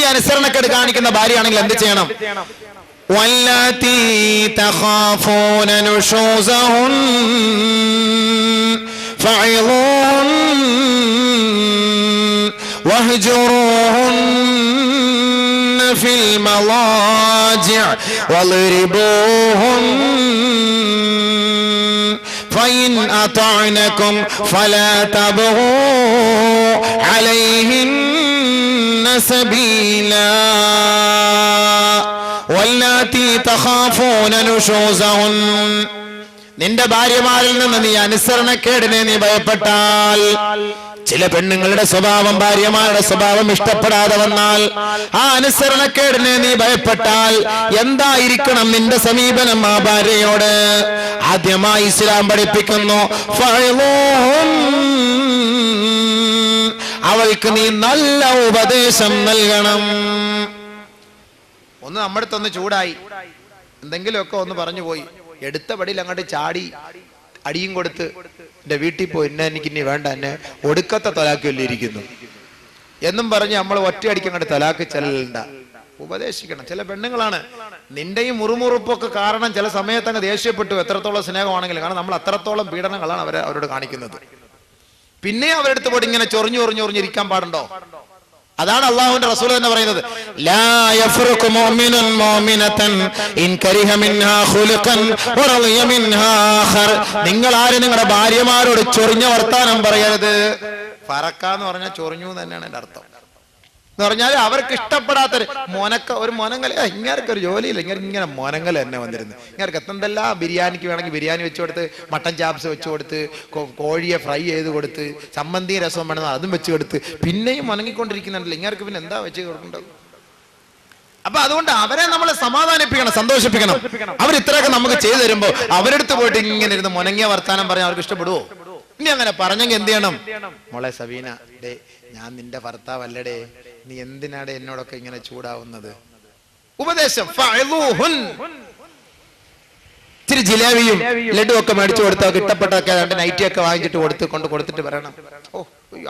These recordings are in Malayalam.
ഈ അനുസരണക്കേട് കാണിക്കുന്ന ഭാര്യയാണെങ്കിൽ എന്ത് ചെയ്യണം واللاتي تخافون نشوزهن فعظوهن واهجروهن في المضاجع واضربوهن فإن أطعنكم فلا تبغوا عليهن നിന്റെ ഭാര്യമാരിൽ നിന്ന് നീ അനുസരണക്കേടിനെ നീ ഭയപ്പെട്ടാൽ ചില പെണ്ണുങ്ങളുടെ സ്വഭാവം ഭാര്യമാരുടെ സ്വഭാവം ഇഷ്ടപ്പെടാതെ വന്നാൽ ആ അനുസരണക്കേടിനെ നീ ഭയപ്പെട്ടാൽ എന്തായിരിക്കണം നിന്റെ സമീപനം ആ ഭാര്യയോട്? ആദ്യമായി ഇസ്ലാം പഠിപ്പിക്കുന്നു. അവൾക്ക് നീ നല്ല ഉപദേശം നൽകണം. ഒന്ന് നമ്മുടെ അടുത്തൊന്ന് ചൂടായി. എന്തെങ്കിലുമൊക്കെ ഒന്ന് പറഞ്ഞു പോയി. എടുത്ത പടിയിൽ അങ്ങോട്ട് ചാടി അടിയും കൊടുത്ത് എന്റെ വീട്ടിൽ പോയി. എന്നെ എനിക്ക് ഇനി വേണ്ട. എന്നെ ഒടുക്കത്തെ തലാക്കല്ലേ ഇരിക്കുന്നു എന്നും പറഞ്ഞ് നമ്മൾ ഒറ്റയടിക്ക് അങ്ങോട്ട് തലാക്ക് ചെല്ലണ്ട. ഉപദേശിക്കണം. ചില പെണ്ണുങ്ങളാണ് നിന്റെയും മുറുമുറുപ്പൊക്കെ കാരണം ചില സമയത്ത് അങ്ങ് ദേഷ്യപ്പെട്ടു. എത്രത്തോളം സ്നേഹമാണെങ്കിലും. കാരണം നമ്മൾ അത്രത്തോളം പീഡനങ്ങളാണ് അവരെ അവരോട് കാണിക്കുന്നത്. പിന്നെ അവരെടുത്ത് പോയിട്ട് ഇങ്ങനെ ചൊറിഞ്ഞു ചൊറിഞ്ഞു ഇരിക്കാൻ പാടുണ്ടോ? അതാണ് അള്ളാഹുവിന്റെ റസൂൽ തന്നെ പറയുന്നത്. ലാ മുഅ്മിനതൻ ഇൻ കരിഹ മിൻഹാ നിങ്ങൾ ആര് നിങ്ങളുടെ ഭാര്യമാരോട് ചൊറിഞ്ഞ വർത്താനം പറയരുത്? ഫറക്കാന്ന് പറഞ്ഞാൽ ചൊറിഞ്ഞു തന്നെയാണ് എന്റെ അർത്ഥം. എന്ന് പറഞ്ഞാൽ അവർക്ക് ഇഷ്ടപ്പെടാത്ത മോനക്ക ഒരു മോനങ്ങൽ ഇങ്ങനൊക്കെ ഒരു ജോലിയില്ല. ഇങ്ങനെ ഇങ്ങനെ മോനങ്ങൽ തന്നെ വന്നിരുന്നു. ഇങ്ങനെ എത്തെന്തെല്ലാം ബിരിയാണിക്ക് വേണമെങ്കിൽ ബിരിയാണി വെച്ച് കൊടുത്ത് മട്ടൻ ചാപ്സ് വെച്ച് കൊടുത്ത് കോഴിയെ ഫ്രൈ ചെയ്ത് കൊടുത്ത് ചമ്മന്തി രസം വേണമെന്ന് അതും വെച്ച് കൊടുത്ത് പിന്നെയും മുനങ്ങിക്കൊണ്ടിരിക്കുന്നുണ്ടല്ലോ. ഇങ്ങനെ പിന്നെ എന്താ വെച്ച് കൊടുക്കേണ്ടത്? അപ്പൊ അതുകൊണ്ട് അവരെ നമ്മൾ സമാധാനിപ്പിക്കണം സന്തോഷിപ്പിക്കണം. അവർ ഇത്രയൊക്കെ നമുക്ക് ചെയ്തു തരുമ്പോ അവരെടുത്ത് പോയിട്ട് ഇങ്ങനെ ഇരുന്ന് മുനങ്ങിയ വർത്താനം പറഞ്ഞാൽ അവർക്ക് ഇഷ്ടപ്പെടുവോ? ഇനി അങ്ങനെ പറഞ്ഞെങ്കിൽ എന്ത് ചെയ്യണം? മോളെ സബീന ഡേ ഞാൻ നിന്റെ ഭർത്താവല്ലടേ നീ എന്തിനാടെ എന്നോടൊക്കെ ഇങ്ങനെ ചൂടാവുന്നത്? ഉപദേശം. ഇച്ചിരി ജിലേബിയും ലഡു ഒക്കെ മേടിച്ചു കൊടുത്ത ഇഷ്ടപ്പെട്ടൊക്കെ രണ്ട് നൈറ്റി ഒക്കെ വാങ്ങിച്ചിട്ട് കൊടുത്ത് കൊണ്ട് കൊടുത്തിട്ട് പറയണം ഓ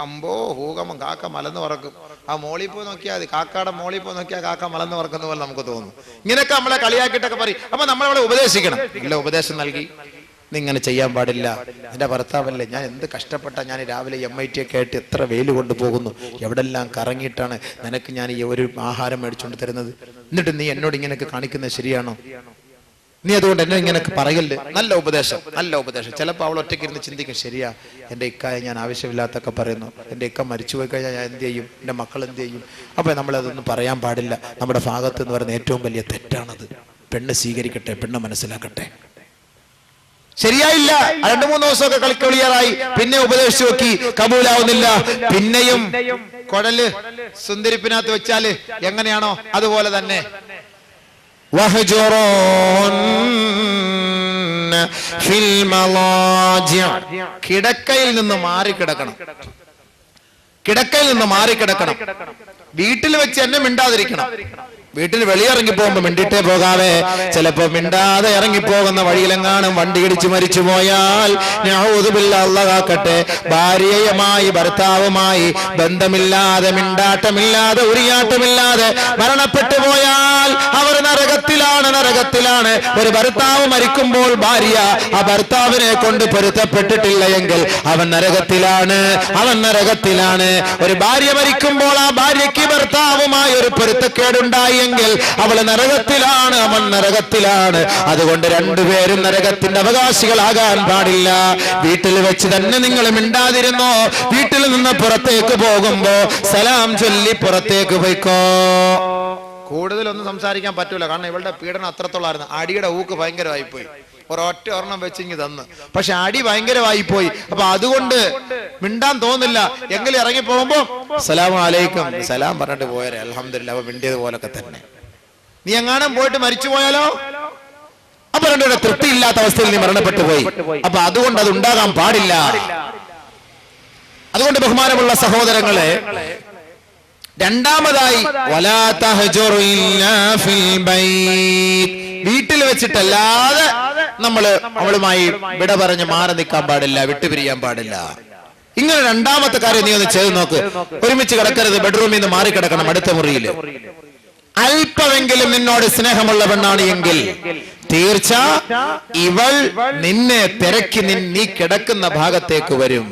അമ്പോ ഹൂകമം കാക്ക മലന്ന് പറക്കും. ആ മോളിൽ പോയി നോക്കിയാൽ മതി. കാക്കയുടെ മോളിൽ പോയി നോക്കിയാൽ കാക്ക മലന്ന് പറക്കുന്ന പോലെ നമുക്ക് തോന്നും. ഇങ്ങനെയൊക്കെ നമ്മളെ കളിയാക്കിയിട്ടൊക്കെ പറയും. അപ്പൊ നമ്മളവിടെ ഉപദേശിക്കണം. നല്ല ഉപദേശം നൽകി. നീ ഇങ്ങനെ ചെയ്യാൻ പാടില്ല. എന്റെ ഭർത്താവല്ലേ ഞാൻ എന്ത് കഷ്ടപ്പെട്ട ഞാൻ രാവിലെ എം ഐ ടി ഒക്കെ ആയിട്ട് എത്ര വെയിൽ കൊണ്ടുപോകുന്നു. എവിടെല്ലാം കറങ്ങിയിട്ടാണ് നിനക്ക് ഞാൻ ഈ ഒരു ആഹാരം മേടിച്ചുകൊണ്ട് തരുന്നത്? എന്നിട്ട് നീ എന്നോട് ഇങ്ങനെയൊക്കെ കാണിക്കുന്നത് ശരിയാണോ? നീ അതുകൊണ്ട് എന്നെ ഇങ്ങനെ പറയല്ലേ. നല്ല ഉപദേശം നല്ല ഉപദേശം. ചിലപ്പോൾ അവൾ ഒറ്റയ്ക്ക് ഇരുന്ന് ചിന്തിക്കും ശരിയാ എന്റെ ഇക്കായ ഞാൻ ആവശ്യമില്ലാത്തൊക്കെ പറയുന്നു. എന്റെ ഇക്ക മരിച്ചു പോയി കഴിഞ്ഞാൽ ഞാൻ എന്ത് ചെയ്യും? എന്റെ മക്കൾ എന്ത് ചെയ്യും? അപ്പോൾ നമ്മളതൊന്നും പറയാൻ പാടില്ല. നമ്മുടെ ഭാഗത്ത് എന്ന് പറയുന്ന ഏറ്റവും വലിയ തെറ്റാണത്. പെണ്ണ് സ്വീകരിക്കട്ടെ പെണ്ണ് മനസ്സിലാക്കട്ടെ. ശരിയായില്ല. രണ്ടു മൂന്ന് ദിവസമൊക്കെ കളിക്കളിയറായി പിന്നെ ഉപദേശിച്ചു നോക്കി. കബൂലാവുന്നില്ല. പിന്നെയും കുഴൽ സുന്ദരിപ്പിനകത്ത് വെച്ചാൽ എങ്ങനെയാണോ? അതുപോലെ തന്നെ. കിടക്കയിൽ നിന്ന് മാറി കിടക്കണം കിടക്കയിൽ നിന്ന് മാറി കിടക്കണം വീട്ടിൽ വെച്ച് എന്നെ മിണ്ടാതിരിക്കണം. വീട്ടിൽ വെളിയിറങ്ങി പോകുമ്പോ മിണ്ടിട്ടേ പോകാവേ. ചിലപ്പോ മിണ്ടാതെ ഇറങ്ങിപ്പോകുന്ന വഴിയിലെങ്ങാനും വണ്ടി ഇടിച്ചു മരിച്ചു പോയാൽ അള്ളകാക്കട്ടെ ഭാര്യയുമായി ഭർത്താവുമായി ബന്ധമില്ലാതെ മിണ്ടാട്ടമില്ലാതെ ഉരിയാട്ടമില്ലാതെ മരണപ്പെട്ടു പോയാൽ അവർ നരകത്തിലാണ് നരകത്തിലാണ്. ഒരു ഭർത്താവ് മരിക്കുമ്പോൾ ഭാര്യ ആ ഭർത്താവിനെ കൊണ്ട് പൊരുത്തപ്പെട്ടിട്ടില്ല എങ്കിൽ അവൻ നരകത്തിലാണ് അവൻ നരകത്തിലാണ്. ഒരു ഭാര്യ മരിക്കുമ്പോൾ ആ ഭാര്യയ്ക്ക് ഭർത്താവുമായി ഒരു പൊരുത്തക്കേടുണ്ടായി. എങ്കിൽ അവൾ നരകത്തിലാണ് അവൻ നരകത്തിലാണ്. അതുകൊണ്ട് രണ്ടുപേരും നരകത്തിന്റെ അവകാശികളാകാൻ പാടില്ല. വീട്ടിൽ വെച്ച് തന്നെ നിങ്ങൾ മിണ്ടാതിരുന്നോ? വീട്ടിൽ നിന്ന് പുറത്തേക്ക് പോകുമ്പോ സലാം ചൊല്ലി പുറത്തേക്ക് പോയിക്കോ. കൂടുതലൊന്നും സംസാരിക്കാൻ പറ്റൂല. കാരണം ഇവളുടെ പീഡനം അത്രത്തോളായിരുന്നു. അടിയുടെ ഊക്ക് ഭയങ്കരമായി പോയി ഒരൊറ്റ ഒരെണ്ണം വെച്ചിങ്ങി തന്ന്. പക്ഷെ അടി ഭയങ്കരമായി പോയി. അപ്പൊ അതുകൊണ്ട് മിണ്ടാൻ തോന്നില്ല. എങ്കിലും ഇറങ്ങി പോകുമ്പോ സലാം അലൈക്കും. സലാം പറഞ്ഞിട്ട് പോയരെ അലഹമില്ല അപ്പൊ മിണ്ടിയത് പോലൊക്കെ തന്നെ. നീ എങ്ങാനും പോയിട്ട് മരിച്ചു പോയാലോ? അപ്പൊ രണ്ടുപേരുടെ തൃപ്തിയില്ലാത്ത അവസ്ഥയിൽ നീ മരണപ്പെട്ടു പോയി. അപ്പൊ അതുകൊണ്ട് അത് ഉണ്ടാകാൻ പാടില്ല. അതുകൊണ്ട് ബഹുമാനമുള്ള സഹോദരങ്ങളെ രണ്ടാമതായി. വീട്ടിൽ വെച്ചിട്ടല്ലാതെ നമ്മൾ അവളുമായി വിട പറഞ്ഞ് മാറി നിൽക്കാൻ പാടില്ല വിട്ടുപിരിയാൻ പാടില്ല. ഇങ്ങനെ രണ്ടാമത്തെ കാര്യം നീ ഒന്ന് ചെയ്ത് നോക്ക്. ഒരുമിച്ച് കിടക്കരുത് ബെഡ്റൂമിൽ നിന്ന് മാറി കിടക്കണം അടുത്ത മുറിയിൽ. അല്പമെങ്കിലും നിന്നോട് സ്നേഹമുള്ള പെണ്ണാണ് എങ്കിൽ തീർച്ച ഇവൾ നിന്നെ തിരക്കി നീ കിടക്കുന്ന ഭാഗത്തേക്ക് വരും.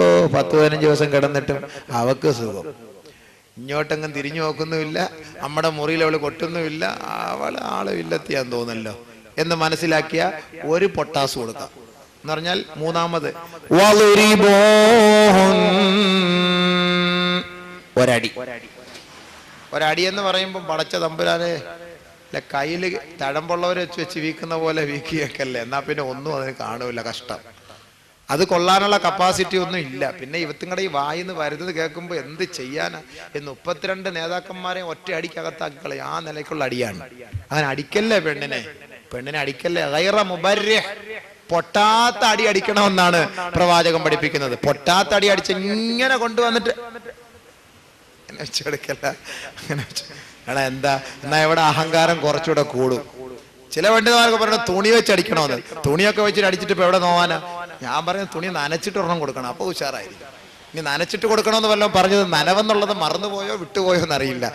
ഓ പത്ത് പതിനഞ്ച് ദിവസം കിടന്നിട്ടും അവക്ക് സുഖം. ഇങ്ങോട്ടെങ്ങും തിരിഞ്ഞു നോക്കുന്നുമില്ല. നമ്മുടെ മുറിയിൽ അവൾ കൊട്ടുന്നുമില്ല. അവൾ ആൾ ഇല്ലെത്തിയാന്ന് തോന്നല്ലോ എന്ന് മനസ്സിലാക്കിയ ഒരു പൊട്ടാസ് കൊടുക്കാം. എന്ന് പറഞ്ഞാൽ മൂന്നാമത്. ഒരടി. ഒരടി എന്ന് പറയുമ്പോൾ പടച്ച തമ്പുരാനെ അല്ലെ കയ്യിൽ തഴമ്പുള്ളവരെ വെച്ച് വെച്ച് വീക്കുന്ന പോലെ വീക്കിയൊക്കെയല്ലേ എന്നാ പിന്നെ ഒന്നും അതിന് കാണൂല കഷ്ടം. അത് കൊള്ളാനുള്ള കപ്പാസിറ്റി ഒന്നും ഇല്ല. പിന്നെ ഇവത്തുങ്ങളുടെ ഈ വായിന്ന് വരുന്നത് കേൾക്കുമ്പോൾ എന്ത് ചെയ്യാനാ? എന്ന് മുപ്പത്തിരണ്ട് നേതാക്കന്മാരെ ഒറ്റ അടിക്കകത്താക്കളെ ആ നിലയ്ക്കുള്ള അടിയാണ്. അങ്ങനെ അടിക്കല്ലേ പെണ്ണിനെ? പെണ്ണിനെ അടിക്കല്ലേ? പൊട്ടാത്ത അടി അടിക്കണമെന്നാണ് പ്രവാചകം പഠിപ്പിക്കുന്നത്. പൊട്ടാത്ത അടി അടിച്ച് ഇങ്ങനെ കൊണ്ടുവന്നിട്ട്. അങ്ങനെ വെച്ചെടുക്കല്ല. അങ്ങനെ എന്താ? എന്നാ ഇവിടെ അഹങ്കാരം കുറച്ചുകൂടെ കൂടും. ചില പണ്ഡിതന്മാർക്ക് പറയുന്നത് തുണി വെച്ച് അടിക്കണമെന്ന്. തുണിയൊക്കെ വെച്ചിട്ട് അടിച്ചിട്ട് ഇപ്പൊ എവിടെ നോവാനാ? ഞാൻ പറയുന്നത് തുണി നനച്ചിട്ട് ഒരെണ്ണം കൊടുക്കണം. അപ്പൊ ഉഷാറായിരിക്കും. ഇനി നനച്ചിട്ട് കൊടുക്കണമെന്ന് വല്ലതും പറഞ്ഞത് നനവെന്നുള്ളത് മറന്നുപോയോ വിട്ടുപോയോ എന്നറിയില്ല.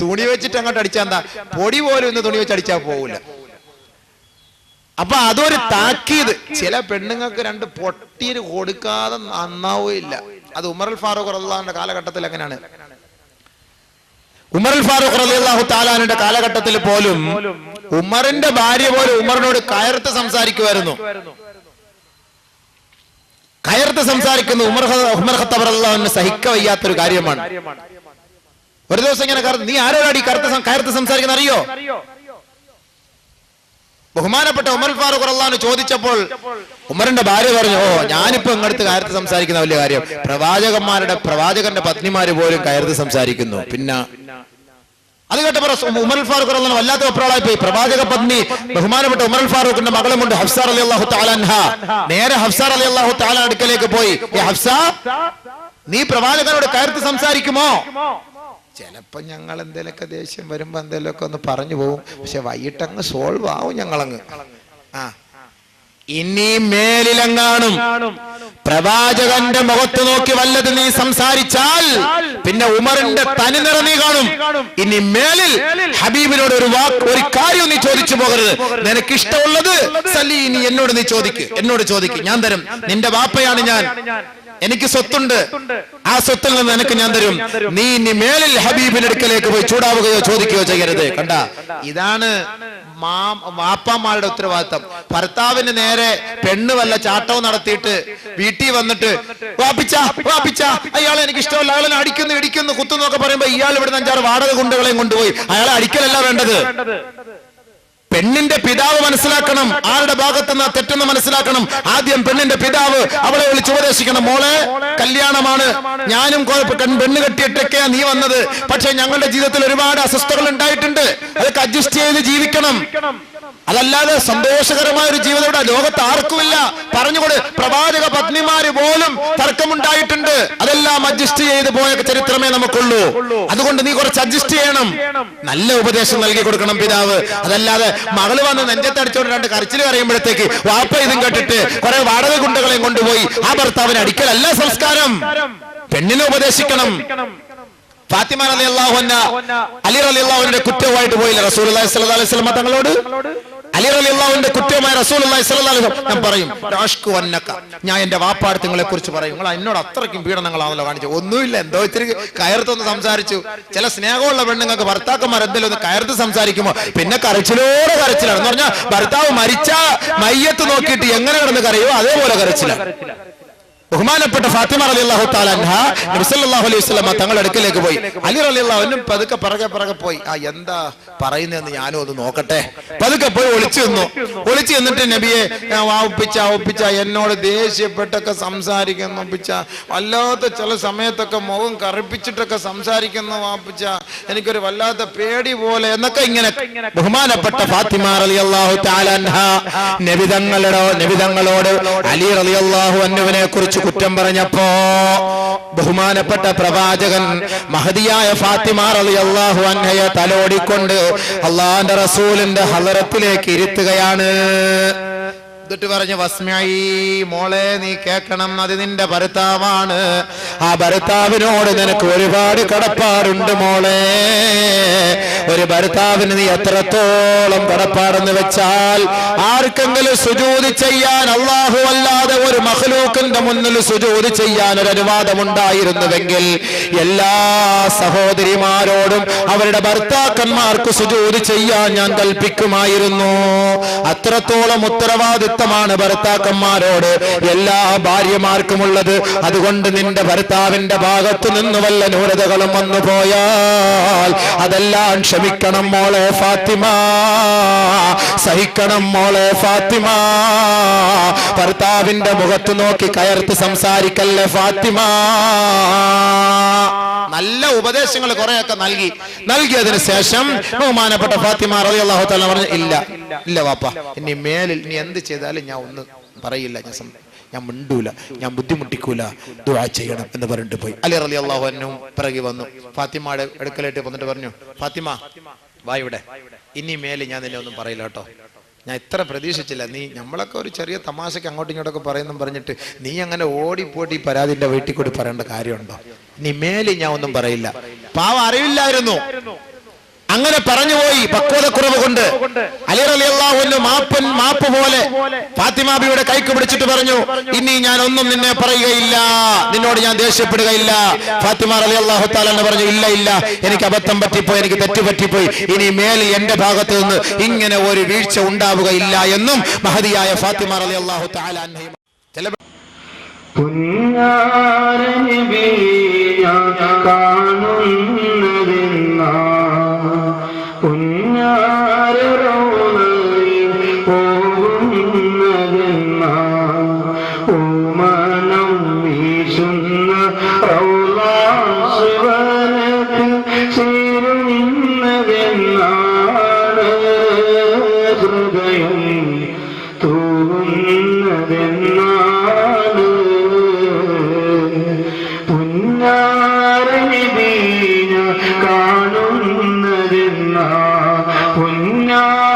തുണി വെച്ചിട്ട് അങ്ങോട്ട് അടിച്ചാൽ എന്താ? പൊടി പോലും ഇന്ന് തുണി വെച്ച് അടിച്ചാൽ പോകില്ല അപ്പൊ അതൊരു താക്കീത്. ചില പെണ്ണുങ്ങൾക്ക് രണ്ട് പൊട്ടീര് കൊടുക്കാതെ നന്നാവുകയില്ല. അത് ഉമർ ഫാറൂഖ് റഹ്ലാന്റെ കാലഘട്ടത്തിൽ എങ്ങനെയാണ്? ഉമർ ഫാറൂഖ് റളിയല്ലാഹു താലാനിന്റെ കാലഘട്ടത്തിൽ പോലും ഉമറിന്റെ ഭാര്യ പോലും ഉമറിനോട് കയർത്ത് സംസാരിക്കുമായിരുന്നു. കയർത്ത് സംസാരിക്കുന്ന ഉമർ ഉമർ ഖത്തബർ റളിയല്ലാഹുവിന് സഹിക്ക വയ്യാത്തൊരു കാര്യമാണ്. ഒരു ദിവസം ഇങ്ങനെ നീ നീ ആരോടാടി കറുത്ത് കയർത്ത് സംസാരിക്കുന്ന അറിയോ? ബഹുമാനപ്പെട്ട ഉമർ ഫാറൂഖ് റഹ്ലാൻ ചോദിച്ചപ്പോൾ ഉമറിന്റെ ഭാര്യ പറഞ്ഞു ഓ ഞാനിപ്പോ ഇങ്ങടുത്ത് കയർത്ത് സംസാരിക്കുന്ന വലിയ കാര്യം. പ്രവാചകന്മാരുടെ പ്രവാചകന്റെ പത്നിമാര് പോലും കയർത്ത് സംസാരിക്കുന്നു. പിന്നെ അത് കേട്ടപ്പോ ഉമർ ഫാറൂഖ് റഹ്ലാൻ വല്ലാത്ത ഒപ്പറാളായി പോയി. പ്രവാചക പത്നി ബഹുമാനപ്പെട്ട ഉമർ ഫാറൂഖിന്റെ മകളുമുണ്ട് ഹഫ്സാർ അലി അള്ളാഹു താലൻഹ നേരെ ഹഫ്സാർ അലി അള്ളാഹു താല അടുക്കലേക്ക് പോയി. ഹഫ്സ നീ പ്രവാചകനോട് കയർത്ത് സംസാരിക്കുമോ? ചിലപ്പോ ഞങ്ങൾ എന്തേലൊക്കെ ദേഷ്യം വരുമ്പോൾ എന്തേലൊക്കെ ഒന്ന് പറഞ്ഞു പോകും പക്ഷെ വൈകിട്ടങ്ങ് സോൾവ് ആവും ഞങ്ങളങ്ങ്. ആ. ഇനി മേലിലെങ്ങാണും പ്രവാചകന്റെ മുഖത്ത് നോക്കി വല്ലത് നീ സംസാരിച്ചാൽ പിന്നെ ഉമറിന്റെ തനിനിറ നീ കാണും. ഇനി മേലിൽ ഹബീബിനോട് ഒരു വാക്ക് ഒരു കാര്യം നീ ചോദിച്ചു പോകരുത്. നിനക്ക് ഇഷ്ടമുള്ളത് സലി ഇനി എന്നോട് നീ ചോദിക്ക്. എന്നോട് ചോദിക്ക്. ഞാൻ തരും. നിന്റെ വാപ്പയാണ് ഞാൻ. എനിക്ക് സ്വത്തുണ്ട്. ആ സ്വത്തിൽ നിന്ന് നിനക്ക് ഞാൻ തരും. നീ ഇനി മേലിൽ ഹബീബിന്റെ അടുക്കലേക്ക് പോയി ചൂടാവുകയോ ചോദിക്കുകയോ ചെയ്യരുത്. കണ്ട? ഇതാണ് മാ- വാപ്പാമാരുടെ ഉത്തരവാദിത്തം. ഭർത്താവിന് നേരെ പെണ്ണ് വല്ല ചാട്ടവും നടത്തിയിട്ട് വീട്ടിൽ വന്നിട്ട് വാപ്പിച്ച വാപ്പിച്ച അയാളെ എനിക്ക് ഇഷ്ടമല്ല. അയാളെ അടിക്കുന്നു ഇടിക്കുന്നു കുത്തുന്നൊക്കെ പറയുമ്പോ ഇയാൾ ഇവിടുന്ന് അഞ്ചാറ് വാടക ഗുണ്ടകളെയും കൊണ്ടുപോയി. അയാളെ അടിക്കലല്ല വേണ്ടത്. പെണ്ണിന്റെ പിതാവ് മനസ്സിലാക്കണം. ആരുടെ ഭാഗത്തുനിന്ന് തെറ്റെന്ന് മനസ്സിലാക്കണം. ആദ്യം പെണ്ണിന്റെ പിതാവ് അവളെ വിളിച്ച് ഉപദേശിക്കണം. മോളെ കല്യാണമാണ്. ഞാനും പെണ്ണ് കെട്ടിയിട്ടൊക്കെയാ നീ വന്നത്. പക്ഷെ ഞങ്ങളുടെ ജീവിതത്തിൽ ഒരുപാട് അസ്വസ്ഥകൾ ഉണ്ടായിട്ടുണ്ട്. അതൊക്കെ അഡ്ജസ്റ്റ് ചെയ്ത് ജീവിക്കണം. അതല്ലാതെ സന്തോഷകരമായ ഒരു ജീവിതം ഇവിടെ ലോകത്ത് ആർക്കുമില്ല. പറഞ്ഞുകൊണ്ട് പ്രവാചക പത്നിമാര് പോലും തർക്കമുണ്ടായിട്ടുണ്ട്. അതെല്ലാം അഡ്ജസ്റ്റ് ചെയ്ത് പോയ ചരിത്രമേ നമുക്കുള്ളൂ. അതുകൊണ്ട് നീ കുറച്ച് അഡ്ജസ്റ്റ് ചെയ്യണം. നല്ല ഉപദേശം നൽകി കൊടുക്കണം പിതാവ്. അതല്ലാതെ മകൾ വന്ന് നെഞ്ചത്തടിച്ചോണ്ട് രണ്ട് കരച്ചിൽ കറിയുമ്പോഴത്തേക്ക് വാപ്പ ഇതും കേട്ടിട്ട് കുറെ വാടക ഗുണ്ടകളെയും കൊണ്ടുപോയി ആ ഭർത്താവിനെ അടിക്കലല്ല സംസ്കാരം. പെണ്ണിനെ ഉപദേശിക്കണം. ഫാത്തിമ അലി അള്ളാഹുന്ന അലി അലി അള്ളാഹുവിന്റെ കുറ്റവുമായിട്ട് പോയില്ല റസൂൽ അലൈഹി വസല്ലം. തങ്ങളോട് അലി അലി അള്ളാഹുവിന്റെ കുറ്റവുമായി റസൂൽ അലൈഹി ഞാൻ പറയും രാഷ്കു വന്നക്ക ഞാൻ എന്റെ വാപ്പാടുത്ത് നിങ്ങളെ കുറിച്ച് പറയും. നിങ്ങൾ എന്നോട് അത്രയ്ക്കും പീഡനങ്ങളാണല്ലോ കാണിച്ചു ഒന്നുമില്ല എന്തോ ഇത്തിരി കയർത്തൊന്ന് സംസാരിച്ചു. ചില സ്നേഹമുള്ള പെണ്ണുങ്ങൾക്ക് ഭർത്താക്കന്മാർ എന്തെങ്കിലും ഒന്ന് കയർത്ത് സംസാരിക്കുമോ? പിന്നെ കരച്ചിലോട് കരച്ചിലാണ്. എന്ന് പറഞ്ഞാൽ ഭർത്താവ് മരിച്ച മയ്യത്ത് നോക്കിയിട്ട് എങ്ങനെ കിടന്ന് കരയോ അതേപോലെ കരച്ചിലാണ്. ബഹുമാനപ്പെട്ട ഫാത്തിമ അലി അള്ളാഹു താലാൻഹ നബിസല്ലാഹു അലൈഹി വസല്ലമ തങ്ങളുടെ അടുക്കലേക്ക് പോയി. അലി അലി അള്ളാഹുവിനും പതുക്കെ പറകെ പറകെ പോയി. ആ എന്താ പറയുന്നതെന്ന് ഞാനും അത് നോക്കട്ടെ. പതുക്കെ പോയി ഒളിച്ചു നിന്നു. ഒളിച്ചു നിന്നിട്ട് നബിയെ ഞാൻ വാപ്പിച്ച ഒപ്പിച്ച എന്നോട് ദേഷ്യപ്പെട്ടൊക്കെ സംസാരിക്കുന്നു ഒപ്പിച്ച വല്ലാത്ത ചില സമയത്തൊക്കെ മുഖം കറുപ്പിച്ചിട്ടൊക്കെ സംസാരിക്കുന്നു വാപ്പിച്ച എനിക്കൊരു വല്ലാത്ത പേടി പോലെ എന്നൊക്കെ ഇങ്ങനെ ബഹുമാനപ്പെട്ട ഫാത്തിമ അലി അള്ളാഹു താലാൻഹ നബിതങ്ങളുടെ നബിതങ്ങളോട് അലി അലി അള്ളാഹു അന്നുവിനെ കുറിച്ച് കുറ്റം പറഞ്ഞപ്പോ ബഹുമാനപ്പെട്ട പ്രവാചകൻ മഹതിയായ ഫാത്തിമ റളിയല്ലാഹു തലോടിക്കൊണ്ട് അള്ളാന്റെ റസൂലിന്റെ ഹലറത്തിലേക്ക് ഇരുത്തുകയാണ്. എന്നിട്ട് പറഞ്ഞു വസ്മയി മോളെ നീ കേക്കണം അത് നിന്റെ ഭർത്താവാണ്. ആ ഭർത്താവിനോട് നിനക്ക് ഒരുപാട് കടപ്പാടുണ്ട് മോളെ. ഒരു ഭർത്താവിന് നീ എത്രത്തോളം കടപ്പാടെന്ന് വെച്ചാൽ ആർക്കെങ്കിലും സുജൂതി ചെയ്യാൻ അള്ളാഹു അല്ലാതെ ഒരു മഹലൂക്കിന്റെ മുന്നിൽ സുജൂതി ചെയ്യാൻ ഒരു അനുവാദമുണ്ടായിരുന്നുവെങ്കിൽ എല്ലാ സഹോദരിമാരോടും അവരുടെ ഭർത്താക്കന്മാർക്ക് സുജൂതി ചെയ്യാൻ ഞാൻ കൽപ്പിക്കുമായിരുന്നു. അത്രത്തോളം ഉത്തരവാദിത്തമാണ് ഭർത്താക്കന്മാരോട്. എല്ലാ ഭാര്യമാർക്കുമുള്ളത് അതുകൊണ്ട് നിന്റെ ഭർത്താവിന്റെ ഭാഗത്തു നിന്ന് വല്ല ന്യൂനതകളും വന്നു പോയാൽ അതെല്ലാം ക്ഷമിക്കണം മോളെ ഫാത്തിമ. സഹിക്കണം മോളെ ഫാത്തിമ. ഭർത്താവിന്റെ മുഖത്ത് നോക്കി കയർത്ത് സംസാരിക്കല്ലേ ഫാത്തിമ. ഉപദേശങ്ങൾ കുറെയൊക്കെ നൽകി. നൽകിയതിന് ശേഷം ബഹുമാനപ്പെട്ട ഫാത്തിമ അറിയാഹു തല പറഞ്ഞു ഇല്ല ഇല്ല വാപ്പ ഇനി മേലിൽ നീ എന്ത് ചെയ്താലും ഞാൻ ഒന്ന് പറയില്ല ഞാൻ ഞാൻ മിണ്ടൂല ഞാൻ ബുദ്ധിമുട്ടിക്കൂല ദുആ ചെയ്യണം എന്ന് പറഞ്ഞിട്ട് പോയി. അലി റലി അള്ളാഹു എന്നും പിറകെ വന്നു. ഫാത്തിമയുടെ അടുക്കലായിട്ട് വന്നിട്ട് പറഞ്ഞു ഫാത്തിമ വാ ഇവിടെ. ഇനി മേലെ ഞാൻ നിന്നെ ഒന്നും പറയില്ല കേട്ടോ. ഞാൻ ഇത്ര പ്രതീക്ഷിച്ചില്ല. നീ നമ്മളൊക്കെ ഒരു ചെറിയ തമാശക്ക് അങ്ങോട്ടും ഇങ്ങോട്ടൊക്കെ പറയുന്നു പറഞ്ഞിട്ട് നീ അങ്ങനെ ഓടിപ്പോട്ടി ഈ പരാതിന്റെ വീട്ടിൽ കൂടി പറയേണ്ട കാര്യമുണ്ടോ? നീ മേലെ ഞാൻ ഒന്നും പറയില്ല. പാവ അറിയില്ലായിരുന്നു അങ്ങനെ പറഞ്ഞു പോയി പക്വതക്കുറവ് കൊണ്ട്. അലി അലി അള്ളാഹുവിന്റെ മാപ്പൻ മാപ്പ് പോലെ ഫാത്തിമാബിയുടെ കൈക്ക് പിടിച്ചിട്ട് പറഞ്ഞു ഇനി ഞാൻ ഒന്നും നിന്നെ പറയുകയില്ല. നിന്നോട് ഞാൻ ദേഷ്യപ്പെടുകയില്ല. ഫാത്തിമ അലി അള്ളാഹു താലെന്ന് പറഞ്ഞു ഇല്ല ഇല്ല. എനിക്ക് അബദ്ധം പറ്റിപ്പോയി എനിക്ക് തെറ്റ് പറ്റിപ്പോയി. ഇനി മേലിൽ എന്റെ ഭാഗത്ത് നിന്ന് ഇങ്ങനെ ഒരു വീഴ്ച ഉണ്ടാവുകയില്ല എന്നും മഹതിയായ ഫാത്തിമ അലി അള്ളാഹു താലും ചില കാണുന്നതെന്നാ കുഞ്ഞാരറോളി പോകുന്നതെന്നാ ഓമനം No.